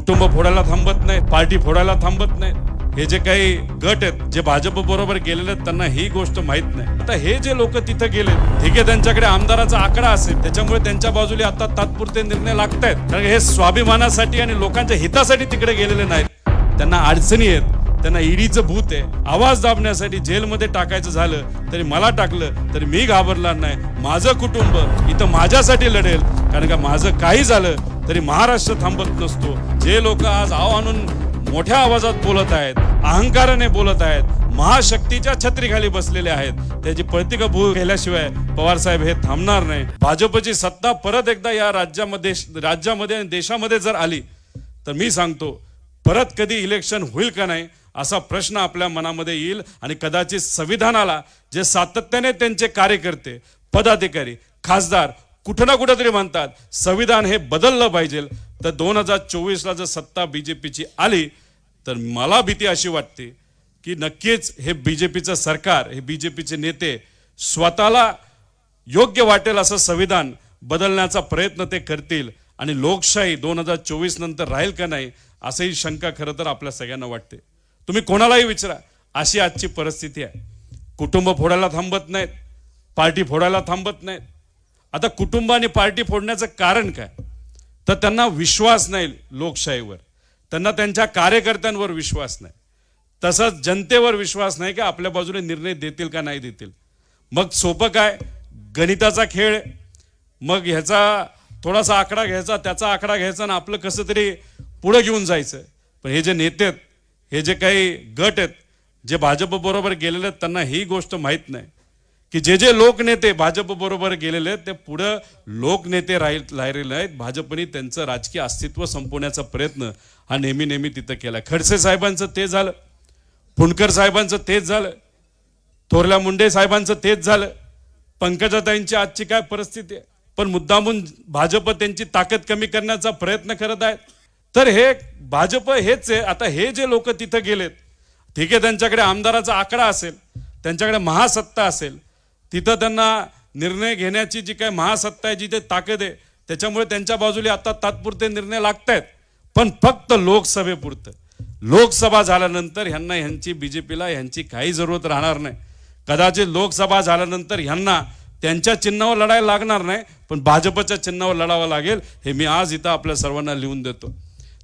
कुटुंब फोडायला थांबत नाहीत पार्टी फोडायला थांबत नाहीत. हे जे काही गट आहेत जे भाजप बरोबर गेलेले आहेत त्यांना ही गोष्ट माहीत नाही. आता हे जे लोक तिथे गेले ठीक आहे त्यांच्याकडे आमदाराचा आकडा असेल त्याच्यामुळे त्यांच्या बाजूला आता तात्पुरते निर्णय लागत आहेत कारण हे स्वाभिमानासाठी आणि लोकांच्या हितासाठी तिकडे गेलेले नाहीत. त्यांना अडचणी आहेत त्यांना ईडीचं भूत आहे. आवाज दाबण्यासाठी जेलमध्ये टाकायचं झालं तरी मला टाकलं तरी मी घाबरणार नाही. माझं कुटुंब इथं माझ्यासाठी लढेल. कारण का माझं काही झालं तरी महाराष्ट्र थांबत नसतो. जे लोक आज आव आणून मोठ्या आवाजात बोलत आहेत अहंकाराने बोलत आहेत महाशक्तीच्या छत्रीखाली बसलेले आहेत त्याची प्रतिका भू केल्याशिवाय पवार साहेब हे थांबणार नाही. भाजपची सत्ता परत एकदा या राज्यामध्ये राज्यामध्ये आणि देशामध्ये जर आली तर मी सांगतो परत कधी इलेक्शन होईल का नाही असा प्रश्न आपल्या मनामध्ये येईल आणि कदाचित संविधानाला जे सातत्याने त्यांचे कार्यकर्ते पदाधिकारी खासदार कुठं ना कुठं तरी म्हणतात संविधान हे बदललं पाहिजे. तर दोन हजार चोवीसला जर सत्ता बीजेपीची आली तर मला भीती अशी वाटते की नक्कीच हे बीजेपीचं सरकार हे बीजेपीचे नेते स्वतःला योग्य वाटेल असं संविधान बदलण्याचा प्रयत्न ते करतील आणि लोकशाही दोन हजार चोवीस नंतर राहील का नाही असंही शंका खरं तर आपल्या सगळ्यांना वाटते. तुम्ही कोणालाही विचारा अशी आजची परिस्थिती आहे. कुटुंब फोडायला थांबत नाहीत पार्टी फोडायला थांबत नाहीत. आता कुटुंबाने पार्टी फोडण्याचं कारण काय? तर त्यांना विश्वास नाही लोकशाहीवर. त्यांना त्यांच्या कार्यकर्त्यांवर विश्वास नाही. तसंच जनतेवर विश्वास नाही की आपल्या बाजूने निर्णय देतील का नाही देतील. मग सोपं काय? गणिताचा खेळ. मग ह्याचा थोडासा आकडा घ्यायचा त्याचा आकडा घ्यायचा आणि आपलं कसं तरी पुढं घेऊन जायचं. पण हे जे नेते आहेत हे जे काही गट आहेत जे भाजप बरोबर गेलेले आहेत त्यांना ही गोष्ट माहीत नाही. की जे जे लोकनेते भाजप बरोबर गेलेले आहेत ते पुढं लोकनेते राहील राहिलेले आहेत. भाजपने त्यांचं राजकीय अस्तित्व संपवण्याचा प्रयत्न हा नेहमी नेहमी तिथं केला. खडसे साहेबांचं ते झालं. फुंडकर साहेबांचं तेच झालं. थोरल्या मुंडे साहेबांचं तेच झालं. पंकजाताईंची आजची काय परिस्थिती आहे? पण मुद्दामून भाजप त्यांची ताकद कमी करण्याचा प्रयत्न करत आहेत. तर हे भाजप हेच आहे. आता हे जे लोक तिथं गेलेत ठीक आहे त्यांच्याकडे आमदाराचा आकडा असेल त्यांच्याकडे महासत्ता असेल तिथं त्यांना निर्णय घेण्याची जी काय महासत्ता आहे जिथे ताकद आहे त्याच्यामुळे त्यांच्या बाजूला आता तात्पुरते निर्णय लागत आहेत पण फक्त लोकसभेपुरतं. लोकसभा झाल्यानंतर ह्यांना ह्यांची बीजेपीला ह्यांची काही जरूरत राहणार नाही. कदाचित लोकसभा झाल्यानंतर ह्यांना त्यांच्या चिन्हावर लढायला लागणार नाही पण भाजपच्या चिन्हावर लढावं लागेल हे मी आज इथं आपल्या सर्वांना लिहून देतो.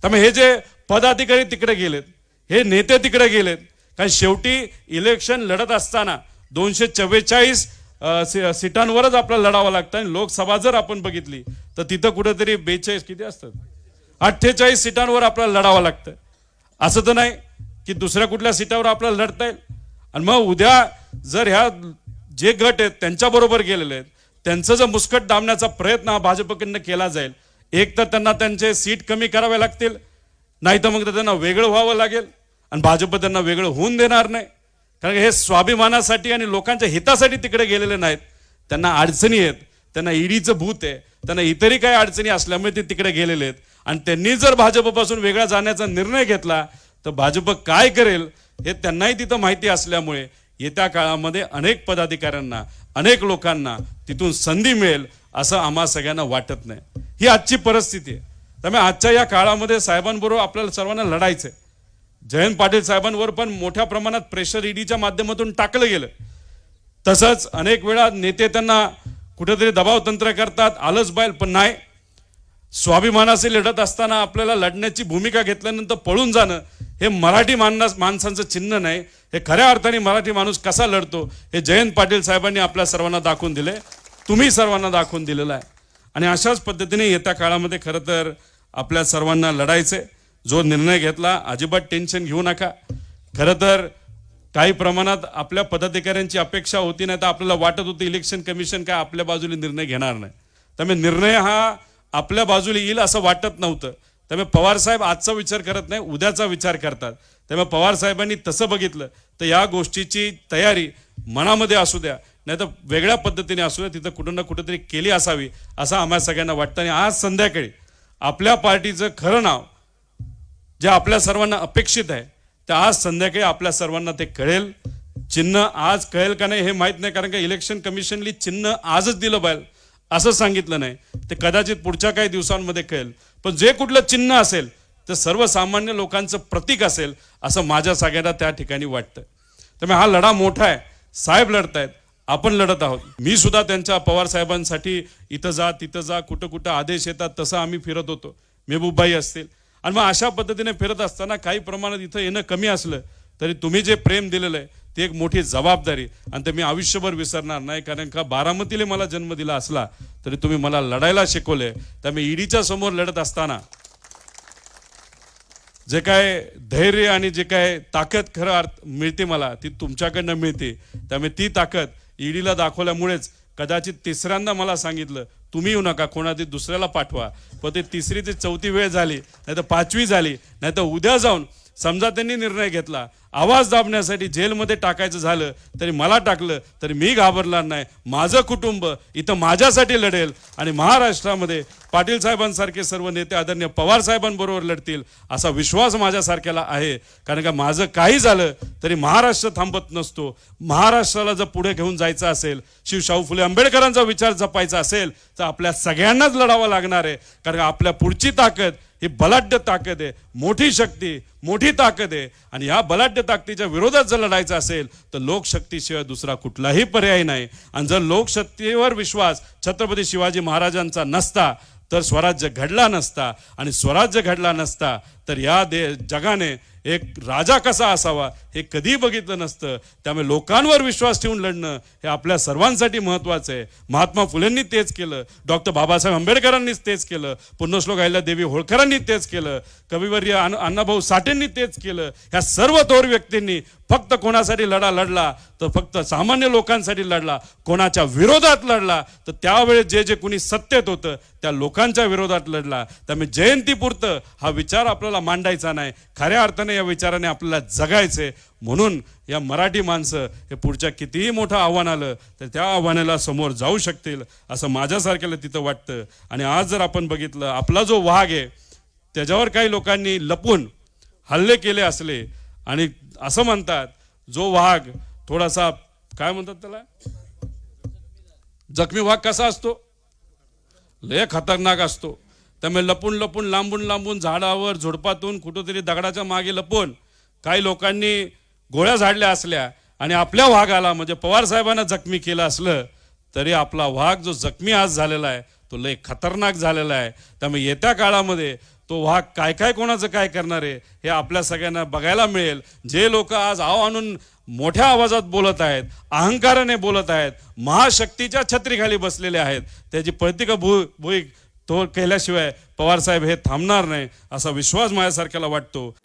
त्यामुळे हे जे पदाधिकारी तिकडे गेलेत हे नेते तिकडे गेलेत कारण शेवटी इलेक्शन लढत असताना दोनशे चव्वेचाळीस सीटांवरच आपल्याला लढावं लागतं. आणि लोकसभा जर आपण बघितली तर तिथं कुठेतरी बेचाळीस किती असतात? अठ्ठेचाळीस सीटांवर आपल्याला लढावं लागतं. असं तर नाही की दुसऱ्या कुठल्या सीटावर आपल्याला लढता येईल. आणि मग उद्या जर ह्या जे गट आहेत त्यांच्याबरोबर गेलेले आहेत त्यांचं जर मुस्कट दाबण्याचा प्रयत्न हा भाजपकडनं केला जाईल एक तर त्यांना त्यांचे सीट कमी करावे लागतील नाही तर मग त्यांना वेगळं व्हावं लागेल आणि भाजप त्यांना वेगळं होऊन देणार नाही. कारण हे स्वाभिमानासाठी आणि लोकांच्या हितासाठी तिकडे गेलेले नाहीत. त्यांना अडचणी आहेत. त्यांना ईडीचं भूत आहे. त्यांना इतरही काही अडचणी असल्यामुळे ते तिकडे गेलेले आहेत. आणि त्यांनी जर भाजपपासून वेगळा जाण्याचा निर्णय घेतला तर भाजप काय करेल हे त्यांनाही तिथं माहिती असल्यामुळे येत्या काळामध्ये अनेक पदाधिकाऱ्यांना अनेक लोकांना तिथून संधी मिळेल असं आम्हा सगळ्यांना वाटत नाही. ही आजची परिस्थिती आहे. त्यामुळे आजच्या या काळामध्ये साहेबांबरोबर आपल्याला सर्वांना लढायचं आहे जयंत पाटील साहेबांवर पण मोठ्या प्रमाणात प्रेशर ईडीच्या माध्यमातून टाकलं गेलं. तसंच अनेक वेळा नेते त्यांना कुठेतरी दबाव तंत्र करतात आलंच बाईल पण नाही. स्वाभिमानाचे लढत असताना आपल्याला लढण्याची भूमिका घेतल्यानंतर पळून जाणं हे मराठी मानना माणसांचं चिन्ह नाही. हे खऱ्या अर्थाने मराठी माणूस कसा लढतो हे जयंत पाटील साहेबांनी आपल्या सर्वांना दाखवून दिले तुम्ही सर्वांना दाखवून दिलेलं आहे. आणि अशाच पद्धतीने येत्या काळामध्ये खरं तर आपल्या सर्वांना लढायचे जो निर्णय घेतला अजिबात टेन्शन घेऊ नका. खरं तर काही प्रमाणात आपल्या पदाधिकाऱ्यांची अपेक्षा होती नाही तर आपल्याला वाटत होती इलेक्शन कमिशन काय आपल्या बाजूला निर्णय घेणार नाही. त्यामुळे निर्णय हा आपल्या बाजूला येईल असं वाटत नव्हतं. त्यामुळे पवार साहेब आजचा विचार करत नाही उद्याचा विचार करतात. त्यामुळे पवार साहेबांनी तसं बघितलं तर या गोष्टीची तयारी मनामध्ये असू द्या नाही तर वेगळ्या पद्धतीने असू द्या तिथं कुठं ना कुठंतरी केली असावी असं आम्हाला सगळ्यांना वाटतं. आणि आज संध्याकाळी आपल्या पार्टीचं खरं नाव जे आपल्या सर्वांना अपेक्षित आहे ते आज संध्याकाळी आपल्या सर्वांना ते कळेल. चिन्ह आज कळेल का नाही हे माहीत नाही कारण का इलेक्शन कमिशनली चिन्ह आजच दिलं पाहिजे असं सांगितलं नाही. ते कदाचित पुढच्या काही दिवसांमध्ये कळेल. पण जे कुठलं चिन्ह असेल ते सर्वसामान्य लोकांचं प्रतीक असेल असं माझ्या सगळ्यांना त्या ठिकाणी वाटतं. त्यामुळे हा लढा मोठा आहे. साहेब लढतायत. आपण लढत आहोत. मी सुद्धा त्यांच्या पवार साहेबांसाठी इथं जा तिथं जा कुठं कुठं आदेश येतात तसं आम्ही फिरत होतो. मेहबूबबाई असतील. आणि मग अशा पद्धतीने फिरत असताना काही प्रमाणात इथं येणं कमी असलं तरी तुम्ही जे प्रेम दिलेलं आहे ती एक मोठी जबाबदारी. आणि ते मी आयुष्यभर विसरणार नाही कारण का बारामतीला मला जन्म दिला असला तरी तुम्ही मला लढायला शिकवले त्यामुळे ईडीच्या समोर लढत असताना जे काय धैर्य आणि जे काय ताकद खरं अर्थ मिळते मला ती तुमच्याकडनं मिळते. त्यामुळे ती ताकद ईडीला दाखवल्यामुळेच कदाचित तिसऱ्यांदा मला सांगितलं तुम्ही येऊ नका कोणातरी दुसऱ्याला पाठवा. पण ते तिसरी ते चौथी वेळ झाली नाही तर पाचवी झाली नाही तर उद्या जाऊन समजा त्यांनी निर्णय घेतला आवाज दाबण्यासाठी जेलमध्ये टाकायचं झालं तरी मला टाकलं तरी मी घाबरणार नाही. माझं कुटुंब इथं माझ्यासाठी लढेल आणि महाराष्ट्रामध्ये पाटील साहेबांसारखे सर्व नेते आदरणीय पवार साहेबांबरोबर लढतील असा विश्वास माझ्यासारख्याला आहे. कारण का माझं काही झालं तरी महाराष्ट्र थांबत नसतो. महाराष्ट्राला जर पुढे घेऊन जायचं असेल शिवशाहू फुले आंबेडकरांचा विचार जपायचा असेल तर आपल्या सगळ्यांनाच लढावा लागणार आहे. कारण का आपल्या पुढची ताकद ही बलाढ्य ताकद आहे मोठी शक्ती मोठी ताकद आहे. आणि ह्या बलाढ्य ताकदीच्या विरोधात जर लढायचं असेल तर लोकशक्तीशिवाय दुसरा कुठलाही पर्याय नाही. आणि जर लोकशक्तीवर विश्वास छत्रपती शिवाजी महाराजांचा नसता तर स्वराज्य घडला नसता. आणि स्वराज्य घडला नसता तर या दे जगाने एक राजा कसा असावा हे कधी बघितलं नसतं. त्यामुळे लोकांवर विश्वास ठेवून लढणं हे आपल्या सर्वांसाठी महत्त्वाचं आहे. महात्मा फुलेंनी तेच केलं. डॉक्टर बाबासाहेब आंबेडकरांनीच तेच केलं. पुण्यश्लोक देवी होळकरांनी तेच केलं. कविवर्य अण्णाभाऊ साठेंनी तेच केलं. ह्या सर्व थोर व्यक्तींनी फक्त कोणासाठी लढा लढला तर फक्त सामान्य लोकांसाठी लढला. कोणाच्या विरोधात लढला तर त्यावेळेस जे जे कुणी सत्तेत होतं त्या लोकांच्या विरोधात लढला त्यामुळे जयंतीपुरतं हा विचार आपल्याला मांडायचा नाही. खऱ्या अर्थाने या विचाराने आपल्याला जगायचे म्हणून या मराठी माणसं हे पुढच्या कितीही मोठं आव्हान आलं तर त्या आव्हानाला समोर जाऊ शकतील असं माझ्यासारख्याला तिथं वाटतं. आणि आज जर आपण बघितलं आपला जो वाघ आहे त्याच्यावर काही लोकांनी लपून हल्ले केले असले आणि असं म्हणतात जो वाघ थोडासा काय म्हणतात त्याला? जखमी वाघ कसा असतो? लय खतरनाक असतो. त्यामुळे लपून लपून लांबून लांबून झाडावर झुडपातून कुठंतरी दगडाच्या मागे लपून काही लोकांनी गोळ्या झाडल्या असल्या आणि आपल्या वाघाला म्हणजे पवार साहेबांना जखमी केलं असलं तरी आपला वाघ जो जखमी आज झालेला आहे तो लय खतरनाक झालेला आहे. त्यामुळे येत्या काळामध्ये तो वाघ काय काय कोणाचं काय करणार आहे हे आपल्या सगळ्यांना बघायला मिळेल. जे लोक आज आव आणून मोठ्या आवाजात बोलत आहेत अहंकाराने बोलत आहेत महाशक्तीच्या छत्रीखाली बसलेले आहेत त्याची प्रतिका भू भूई तो केल्याशिवाय पवार साहेब हे थांबणार नाही असा विश्वास माझ्यासारख्याला वाटतो.